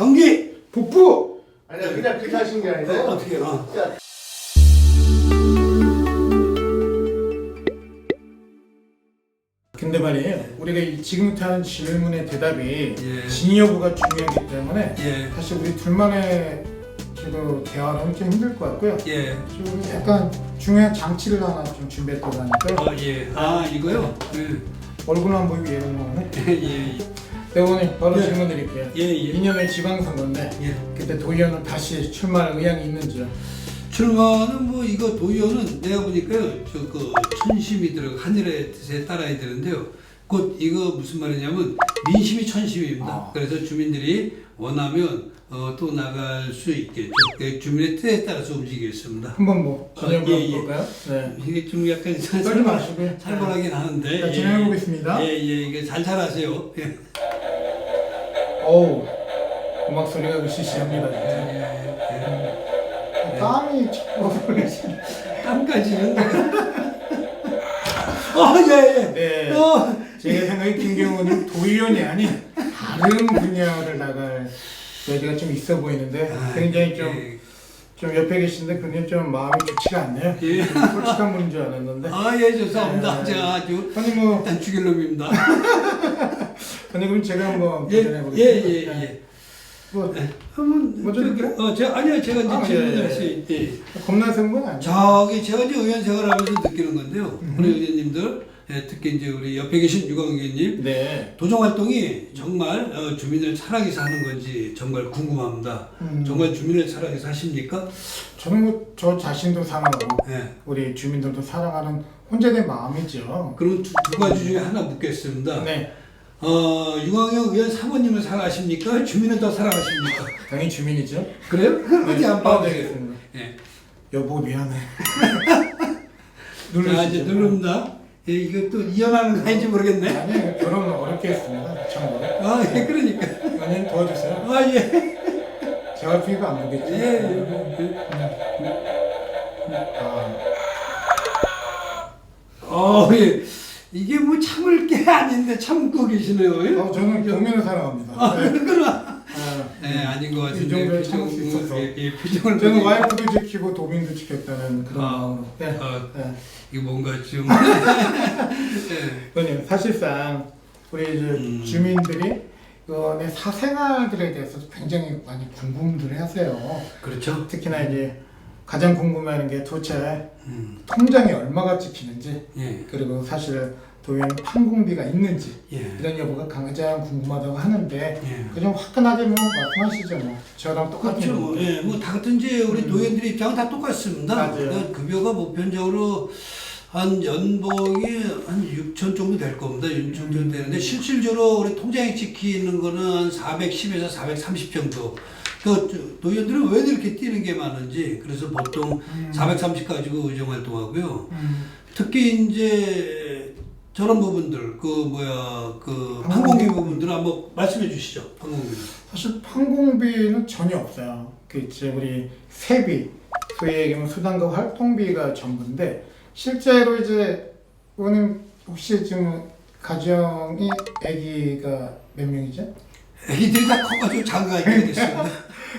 경기 북부 아니 그냥 그렇게 하신 게 아니라 어떻게 어. 근데 말이에요 우리가 이 지금부터 하는 질문의 대답이 예. 진위 여부가 중요하기 때문에 예. 사실 우리 둘만의 저도 대화는 좀 힘들 것 같고요 예. 좀 약간 중요한 장치를 하나 좀 준비했다고 하니까 어, 예. 아, 이거요? 예. 얼굴 안 보이게 이런 거는 예, 예. 네 오늘 바로 예. 질문 드릴게요 예, 예. 2년의 지방선거인데 예. 그때 도의원은 다시 출마할 의향이 있는지요? 출마는 뭐 이거 도의원은 내가 보니까요 저그 천심이 들어 하늘의 뜻에 따라야 되는데요 곧 이거 무슨 말이냐면 민심이 천심입니다 아. 그래서 주민들이 원하면 어, 또 나갈 수 있게 그 주민의 뜻에 따라서 움직이겠습니다 한번 뭐 아, 진행해 예, 예. 볼까요? 네. 이게 좀 약간 떨지 마시고요. 살벌하긴 하는데 자, 진행해 보겠습니다. 예, 예, 이게 잘 잘하세요 예. 어우 음악 소리가 으시시합니다 진짜. 예, 예, 예. 땀이 자꾸 흐르시네. 땀까지는 어, 예, 예. 네. 어, 제 생각에 김경호는 도의원이 아닌 다른 분야를 나갈 여지가 좀 있어 보이는데 아, 굉장히 좀, 예. 좀 옆에 계신데 그냥 좀 마음이 좋지가 않네요. 예. 좀 솔직한 분인 줄 알았는데. 아, 예, 죄송합니다. 네. 제가 아주 아니 뭐 일단 죽일 놈입니다. 아니 그럼 제가 한번 예, 도전해 예, 보겠습니다. 예, 네. 예. 뭐 한번 먼저 저기, 드릴까요? 어, 제가 아니요, 제가 이제 아, 질문을 예, 예. 할수 있대. 겁나서는 건 아니에요. 저기 제가 이제 의원 생활하면서 느끼는 건데요. 음. 우리 의원님들, 예, 특히 이제 우리 옆에 계신 유광 의원님, 네. 도정 활동이 정말 어, 주민을 사랑해서 하는 건지 정말 궁금합니다. 음. 정말 주민을 사랑해서 하십니까? 저는 뭐 저 자신도 사랑하고 예. 우리 주민들도 사랑하는 혼자된 마음이죠. 그럼 두, 두 가지 중에 하나 묻겠습니다. 네. 어, 유광영 의원 사모님을 사랑하십니까? 주민을 더 사랑하십니까? 당연히 주민이죠. 그래요? 어디 안 아, 봐도 네, 되겠어요. 알겠습니다. 예. 여보 미안해. 자, 이제 누르시죠. 누릅니다. 예, 이것도 이혼하는 거 아닌지 모르겠네. 아니 결혼은 어렵게 했습니다. 참고로. 아, 예, 그러니까. 연예인 도와주세요. 아, 예. 제가 피가 안 보겠죠. 예, 예. 아, 어, 예. 이게 뭐 참을 게 아닌데 참고 계시네요. 예? 어, 저는 국민을 사랑합니다. 아, 네. 그러나. 아, 예, 아닌 것 같은데. 이 정도에 표정, 참을 수 있어서. 예, 예, 표정을. 저는 보니- 와이프도 지키고 도민도 지켰다는 그런 아, 마음으로. 네. 아, 네. 이거 뭔가 좀. 예. 의원님 사실상 우리 이제 음. 주민들이 그내 사생활들에 대해서 굉장히 많이 궁금들 하세요. 그렇죠. 특히나 이제 가장 궁금해하는 게 도대체 음, 통장에 얼마가 찍히는지 예, 그리고 사실 도의원 판공비가 있는지 예. 이런 여부가 가장 궁금하다고 하는데 예. 그좀 화끈하게 뭐 말씀하시죠 뭐 저랑 똑같은 그렇죠. 뭐. 예, 뭐, 다 같은 이제 우리 음. 노예들 입장은 다 똑같습니다. 맞아요. 그러니까 급여가 보편적으로 한 연봉이 한 6천 정도 될 겁니다. 6천 정도 음. 되는데 실질적으로 우리 통장에 찍히는 거는 한 410에서 430 정도. 그 노예들은 왜 이렇게 뛰는 게 많은지 그래서 보통 음. 430 가지고 의정 활동하고요. 음. 특히 이제 저런 부분들 그 뭐야 그 항공기. 항공기 부분들 한번 말씀해 주시죠. 항공기. 사실 판공비는 전혀 없어요. 그 이제 우리 세비, 소위 얘기하면 수당과 활동비가 전부인데 실제로 이제 오늘 혹시 지금 가정이 아기가 몇 명이죠? 애기들이 다 커가지고 장가가 있게 됐습니다.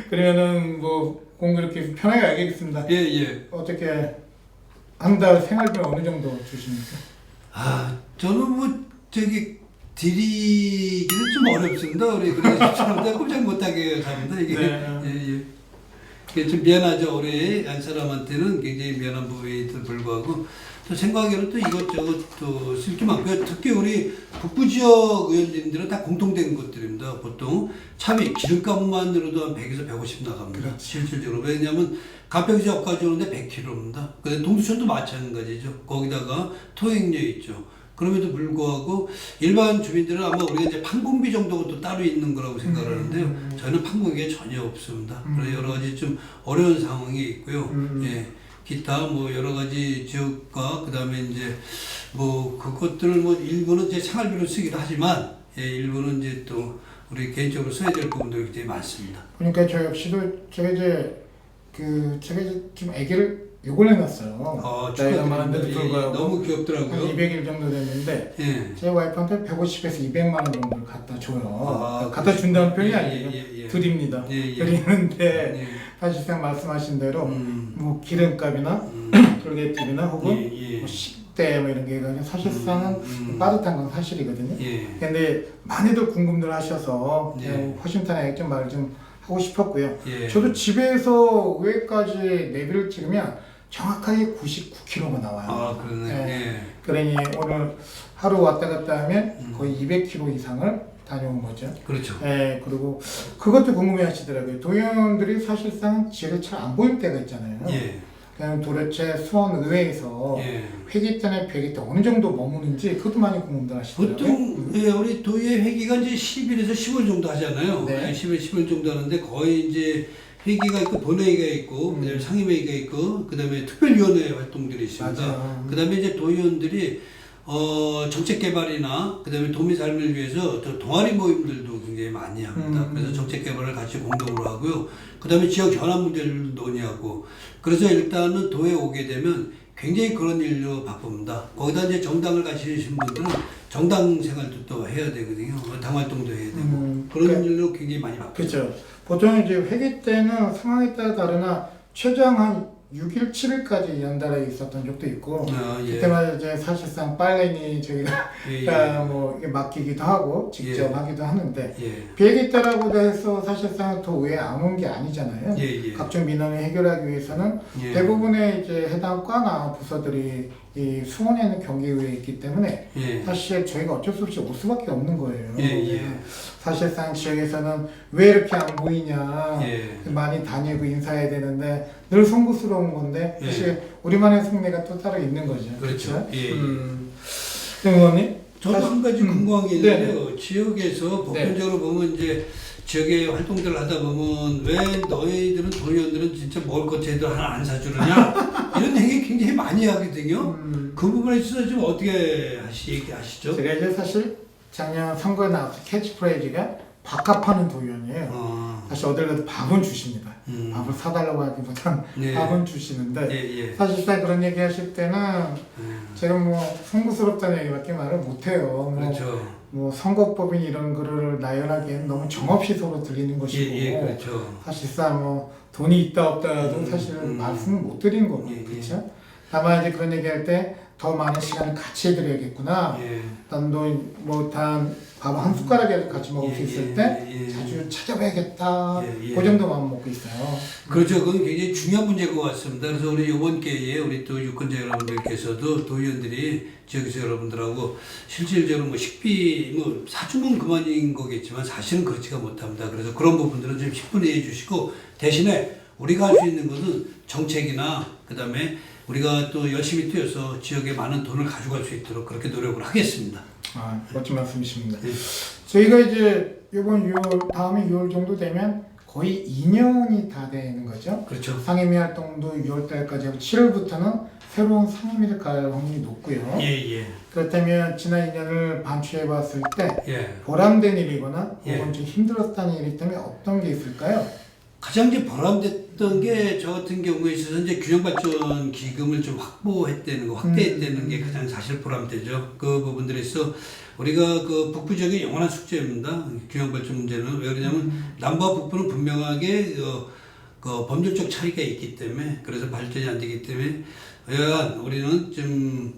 그러면은 뭐 공부 이렇게 편하게 알겠습니다. 예, 예. 어떻게 한 달 생활비 어느 정도 주십니까? 아, 저는 뭐, 저기, 드리기는 좀 어렵습니다. 우리, 그래서 꼼짝 못하게 갑니다. 이게. 네. 예, 예. 좀 미안하죠. 우리 안 사람한테는 굉장히 미안한 부분에도 불구하고. 또 생각하기로는 또 이것저것 또 쓸 게 많고요. 특히 우리 북부 지역 의원님들은 다 공통된 것들입니다. 보통 참이 기름값만으로도 한 100에서 150 나갑니다. 그렇죠. 실질적으로. 왜냐하면 가평 지역까지 오는데 100km입니다. 근데 동두천도 마찬가지죠. 거기다가 토행료 있죠. 그럼에도 불구하고 일반 주민들은 아마 우리가 이제 판공비 정도가 또 따로 있는 거라고 생각하는데요. 음. 저는 판공비가 전혀 없습니다. 음. 그래서 여러 가지 좀 어려운 상황이 있고요. 음. 예. 기타 뭐 여러 가지 지역과 그다음에 이제 뭐 그것들을 뭐 일부는 이제 생활비로 쓰기도 하지만 예, 일부는 이제 또 우리 개인적으로 써야 될 부분들이 굉장히 많습니다. 그러니까 저 역시도 제가 이제 그 제가 이제 좀 아기를 요걸 해놨어요. 어, 많은데도 축하드립니다. 예, 불구하고 너무 한 귀엽더라고요. 200일 정도 됐는데 예. 제 와이프한테 150에서 200만 원 정도를 갖다 줘요. 아, 갖다 준다는 표현이 예, 아니에요. 예, 예, 예. 드립니다. 예, 예. 드리는데 예. 사실상 말씀하신 대로 음. 뭐 기름값이나 음. 톨게이트비나 혹은 예, 예. 뭐 식대 뭐 이런 게 그냥 사실상은 음, 음. 빠듯한 건 사실이거든요. 예. 근데 많이들 궁금들 하셔서 예. 그냥 허심탄회하게 좀 말을 좀 하고 싶었고요. 예. 저도 집에서 외까지 내비를 찍으면 정확하게 99km가 나와요. 아, 그러네. 예. 예. 그러니 오늘 하루 왔다 갔다 하면 음. 거의 200km 이상을 다녀온 거죠. 그렇죠. 예, 그리고 그것도 궁금해 하시더라고요. 도연들이 사실상 지역에 잘안 보일 때가 있잖아요. 예. 그냥 도대체 수원 의회에서 예. 회기 때나 폐기 때 어느 정도 머무는지 그것도 많이 궁금들 하시더라고요. 보통 예, 우리 도의 회기가 이제 10일에서 10월 정도 하잖아요. 네. 예, 10일, 10일 정도 하는데 거의 이제 회기가 있고 본회의가 있고 음. 그다음에 상임회의가 있고 그다음에 특별위원회 활동들이 있습니다. 맞아요. 그다음에 이제 도의원들이 어, 정책 개발이나 그다음에 도민 삶을 위해서 저 동아리 모임들도 굉장히 많이 합니다. 음. 그래서 정책 개발을 같이 공동으로 하고요. 그다음에 지역 현안 문제를 논의하고 그래서 일단은 도에 오게 되면 굉장히 그런 일로 바쁩니다. 거기다 이제 정당을 가시신 분들은 정당 생활도 또 해야 되거든요. 당 활동도 해야 되고 음, 그런 그러니까- 일로 굉장히 많이 바쁘죠. 그렇죠. 보통 이제 회기 때는 상황에 따라 다르나 최장 한 6일, 7일까지 연달아 있었던 적도 있고 아, 예. 그때마다 이제 사실상 빨래니 저희가 예, 아, 뭐 이게 맡기기도 하고 직접 예. 하기도 하는데 예. 비행기 때라고 해서 사실상 도에 안 온 게 아니잖아요. 예, 예. 각종 민원을 해결하기 위해서는 예. 대부분의 이제 해당 과나 부서들이 이 수원에 있는 경기의회에 있기 때문에 예. 사실 저희가 어쩔 수 없이 올 수밖에 없는 거예요. 예, 예. 사실상 지역에서는 왜 이렇게 안 보이냐 예. 많이 다니고 인사해야 되는데 늘 송구스러운 건데 예. 사실 우리만의 속내가 또 따로 있는 거죠. 그렇죠. 예, 예. 음. 의원님? 저도 한 가지 음. 궁금한 게 네. 있는데요. 지역에서 보편적으로 보면 이제 지역의 활동들을 하다 보면 왜 너희들은 도의원들은 진짜 먹을 것 제대로 하나 안 사주느냐 이런 얘기 굉장히 많이 하거든요. 음, 그 부분에 있어서 좀 어떻게 하시 얘기하시죠? 제가 이제 사실 작년 선거에 나와서 캐치프레이즈가 밥값 하는 도의원이에요. 어, 사실 어딜 가도 밥은 주십니다. 음, 밥을 사달라고 하기보단 네. 밥은 주시는데 예, 예. 사실상 그런 얘기 하실 때는 음, 제가 뭐 송구스럽다는 얘기밖에 말을 못해요. 뭐, 그렇죠. 뭐 선거법인 이런 거를 나열하기엔 너무 정없이 서로 들리는 예, 것이고 예, 그렇죠. 사실상 뭐 돈이 있다 없다도 음, 사실 음. 말씀을 못 드린 거고 예, 예. 그렇죠? 다만 이제 그런 얘기할 때 더 많은 시간을 같이 해드려야겠구나. 예. 뭐단밥한 한 숟가락이라도 같이 먹을 수 예, 있을 예, 때 예, 예. 자주 찾아봐야겠다. 예, 예. 그 정도 마음 먹고 있어요. 그렇죠. 그건 굉장히 중요한 문제인 것 같습니다. 그래서 우리 이번 기회에 우리 또 유권자 여러분들께서도 도의원들이 지역에서 여러분들하고 실질적으로 뭐 식비 뭐 사주면 그만인 거겠지만 사실은 그렇지가 못합니다. 그래서 그런 부분들은 좀 10분에 해주시고 대신에 우리가 할 수 있는 것은 정책이나 그다음에 우리가 또 열심히 뛰어서 지역에 많은 돈을 가져갈 수 있도록 그렇게 노력을 하겠습니다. 아, 멋진 말씀이십니다. 예. 저희가 이제 이번 6월 다음에 6월 정도 되면 거의 2년이 다 되는 거죠. 그렇죠. 상임위 활동도 6월 달까지 하고 7월부터는 새로운 상임위를 갈 확률이 높고요. 예, 예. 그렇다면 지난 2년을 반추해 봤을 때 예. 보람된 일이거나 예. 혹은 좀 힘들었다는 일이 있다면 어떤 게 있을까요? 가장 이제 보람됐던 게 저 같은 경우에 있어서 이제 균형발전 기금을 좀 확보했다는 거, 확대했다는 게 가장 사실 보람되죠. 그 부분들에 있어 우리가 그 북부 지역의 영원한 숙제입니다. 균형발전 문제는 왜 그러냐면 남부와 북부는 분명하게 어, 그 법률적 차이가 있기 때문에 그래서 발전이 안 되기 때문에 여하간 우리는 좀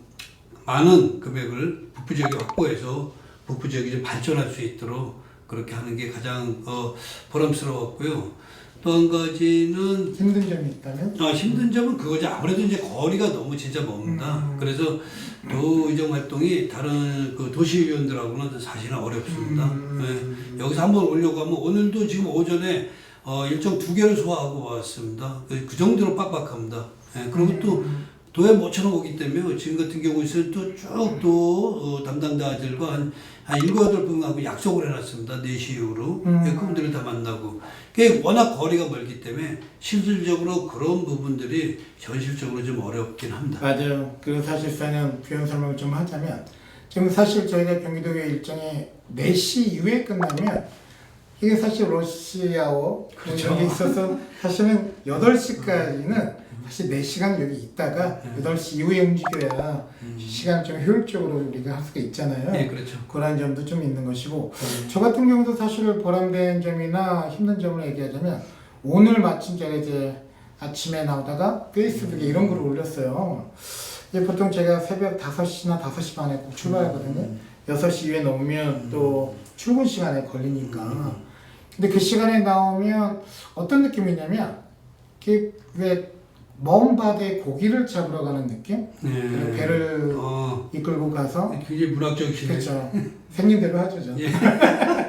많은 금액을 북부 지역에 확보해서 북부 지역이 좀 발전할 수 있도록 그렇게 하는 게 가장 어, 보람스러웠고요. 또 한 가지는 힘든 점이 있다면? 아, 힘든 점은 그거죠. 아무래도 이제 거리가 너무 진짜 멉니다. 음. 그래서 도 의정 활동이 다른 그 도시 의원들하고는 사실은 어렵습니다. 음. 네. 여기서 한번 오려고 하면 오늘도 지금 오전에 어, 일정 두 개를 소화하고 왔습니다. 그, 그 정도로 빡빡합니다. 예, 그리고 또 도에 모처럼 오기 때문에 지금 같은 경우에는 또쭉또 어, 담당자들과 한, 한 일곱 여덟 분하고 약속을 해놨습니다. 4시 이후로. 음. 예, 그분들을 다 만나고. 그게 워낙 거리가 멀기 때문에 실질적으로 그런 부분들이 현실적으로 좀 어렵긴 합니다. 맞아요. 그리고 사실상은 부연 설명을 좀 하자면 지금 사실 저희가 경기도의 일정이 4시 이후에 끝나면 이게 사실 러시아어 그렇죠. 여기 있어서 사실은 8시까지는 사실 4시간 여기 있다가 음. 8시 이후에 움직여야 음. 시간 좀 효율적으로 우리가 할 수가 있잖아요. 네, 그렇죠. 그런 점도 좀 있는 것이고 저 같은 경우도 사실 보람된 점이나 힘든 점을 얘기하자면 오늘 마침 제가 이제 아침에 나오다가 페이스북에 이런 글을 올렸어요. 이제 보통 제가 새벽 5시나 5시 반에 꼭 출발하거든요. 6시 이후에 넘으면 또 출근 시간에 걸리니까. 근데 그 시간에 나오면 어떤 느낌이냐면 왜먼 바다에 고기를 잡으러 가는 느낌? 네. 배를 어, 이끌고 가서 굉장히 문학적이시네. 그렇죠. 생긴 대로 하죠. 저. 예.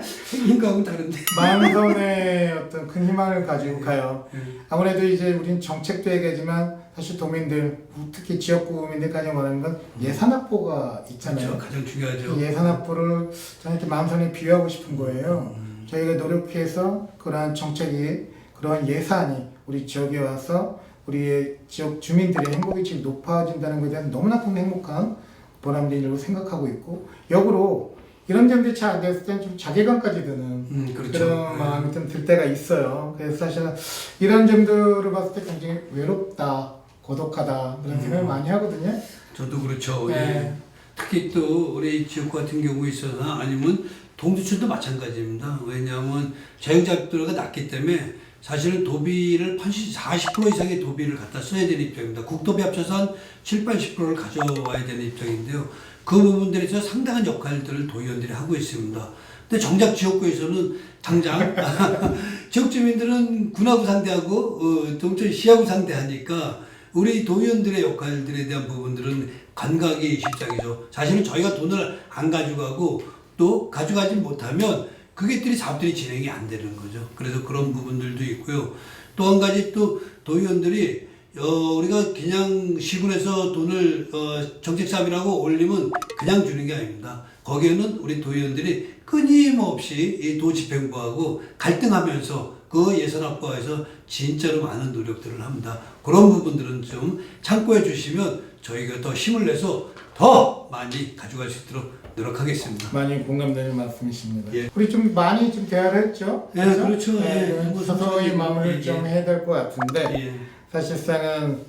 생긴 거하고는 다른데. 마음선에 어떤 큰 희망을 가지고 가요. 예. 아무래도 이제 우린 정책도 얘기하지만 사실 도민들, 특히 지역구 구민들까지 원하는 건 예산 확보가 있잖아요. 그렇죠. 가장 중요하죠. 이 예산 확보를 저는 이렇게 마음선에 비유하고 싶은 거예요. 음. 저희가 노력해서 그러한 정책이, 그러한 예산이 우리 지역에 와서 우리 지역 주민들의 행복이 지금 높아진다는 것에 대해서 너무나 큰 행복한 보람된 일로 생각하고 있고 역으로 이런 점들이 잘 안 됐을 때는 좀 자괴감까지 드는 음, 그렇죠. 그런 예. 마음이 좀 들 때가 있어요. 그래서 사실은 이런 점들을 봤을 때 굉장히 외롭다, 고독하다 그런 생각을 음. 많이 하거든요. 저도 그렇죠. 네. 예. 특히 또 우리 지역 같은 경우에 있어서 아니면 동두천도 마찬가지입니다. 왜냐하면 자영자들가 낮기 때문에 사실은 도비를 80, 40% 이상의 도비를 갖다 써야 되는 입장입니다. 국도비 합쳐서 한 7, 80%를 가져와야 되는 입장인데요. 그 부분들에서 상당한 역할들을 도의원들이 하고 있습니다. 근데 정작 지역구에서는 당장 지역 주민들은 군하고 상대하고 어, 동천 시하고 상대하니까 우리 도의원들의 역할들에 대한 부분들은 감각이 실장이죠. 사실은 저희가 돈을 안 가져가고 또 가져가지 못하면 그게들이 사업들이 진행이 안 되는 거죠. 그래서 그런 부분들도 있고요. 또 한 가지 또 도의원들이 어, 우리가 그냥 시군에서 돈을 어, 정책 사업이라고 올리면 그냥 주는 게 아닙니다. 거기에는 우리 도의원들이 끊임없이 이 도집행부하고 갈등하면서 그 예산 확보에서 진짜로 많은 노력들을 합니다. 그런 부분들은 좀 참고해 주시면 저희가 더 힘을 내서 더 많이 가져갈 수 있도록 노력하겠습니다. 많이 공감되는 말씀이십니다. 예. 우리 좀 많이 좀 대화를 했죠. 예, 그렇죠. 네, 예. 뭐 서서히 좀, 마무리를 예, 좀 예. 해야 될 것 같은데 예, 사실상은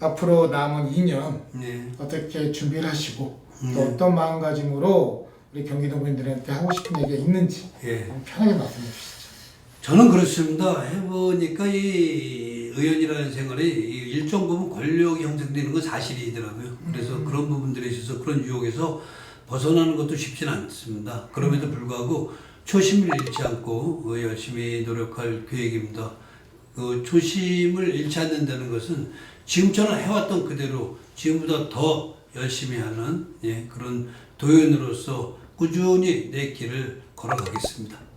앞으로 남은 2년 네. 어떻게 준비를 하시고 음. 또 어떤 마음가짐으로 우리 경기도민들한테 하고 싶은 얘기가 있는지 예. 편하게 말씀해 주시죠. 저는 그렇습니다. 해보니까 이 의원이라는 생활이 이 일정 부분 권력이 형성되는 건 사실이더라고요. 그래서 그런 부분들에 있어서 그런 유혹에서 벗어나는 것도 쉽지는 않습니다. 그럼에도 불구하고 초심을 잃지 않고 어, 열심히 노력할 계획입니다. 그 초심을 잃지 않는다는 것은 지금처럼 해왔던 그대로 지금보다 더 열심히 하는 예, 그런 도연으로서 꾸준히 내 길을 걸어가겠습니다.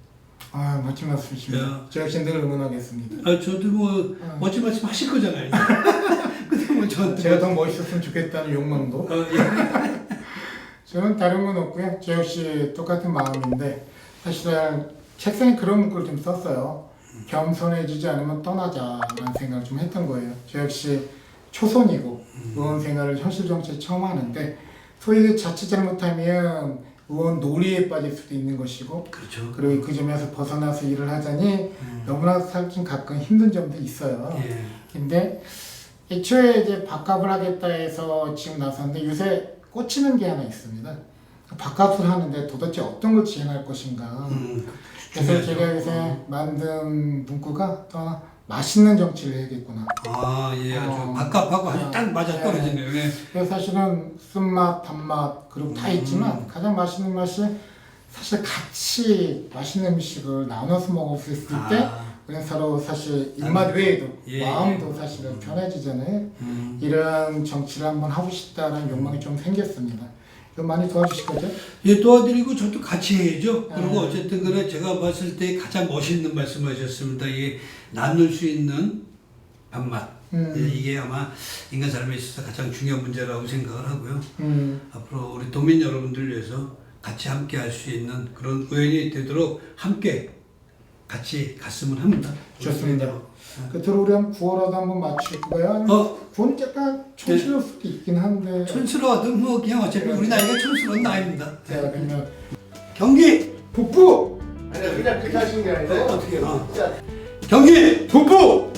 아 멋진 말씀이십니다. 야. 저 역시 늘 응원하겠습니다. 아 저도 뭐 어. 멋진 말씀 하실 거잖아요. 근데 뭐 저한테 제가 더 멋있었으면 좋겠다는 욕망도 어, 예. 저는 다른 건 없고요. 저 역시 똑같은 마음인데 사실은 책상에 그런 문구를 좀 썼어요. 겸손해지지 않으면 떠나자라는 생각을 좀 했던 거예요. 저 역시 초선이고 의원 생활을 현실 정치에 처음 하는데 소위 자칫 잘못하면 의원 놀이에 빠질 수도 있는 것이고 그렇죠. 그리고 그 점에서 벗어나서 일을 하자니 너무나 사실 가끔 힘든 점도 있어요. 예. 근데 애초에 이제 밥값을 하겠다 해서 지금 나섰는데 요새 꽂히는 게 하나 있습니다. 밥값을 하는데 도대체 어떤 걸 지행할 것인가. 음, 그래서 중요하죠. 제가 요새 만든 문구가 또 하나 맛있는 정치를 해야겠구나. 아, 예, 아주 어. 밥값하고 아주 딱 맞아 떨어지네요. 예. 그래서 사실은 쓴맛, 단맛, 그리고 다 음. 있지만 가장 맛있는 맛이 사실 같이 맛있는 음식을 나눠서 먹을 수 있을 때 아, 우리는 서로 사실 입맛 외에도 예, 마음도 예. 사실은 편해지잖아요. 음. 이런 정치를 한번 하고 싶다라는 욕망이 좀 생겼습니다. 이거 많이 도와주실 거죠? 예, 도와드리고 저도 같이 해야죠. 그리고 네. 어쨌든 간에 제가 봤을 때 가장 멋있는 말씀하셨습니다. 이게 나눌 수 있는 밥맛. 음. 예, 이게 아마 인간 삶에 있어서 가장 중요한 문제라고 생각을 하고요. 음, 앞으로 우리 도민 여러분들 위해서 같이 함께 할 수 있는 그런 의원이 되도록 함께 같이 갔으면 합니다. 좋습니다. 끝으로 우리 한 9월화도 한번 맞출까요? 어, 9는 약간 촌스러울 수도 있긴 한데. 촌스러워도 뭐 그냥 어차피 우리 나이가 촌스러운 나이입니다. 제가 그러면 경기! 북부! 아니야 그냥 그렇게 하신 게 아니고 어떻게 어. 진짜 경기! 북부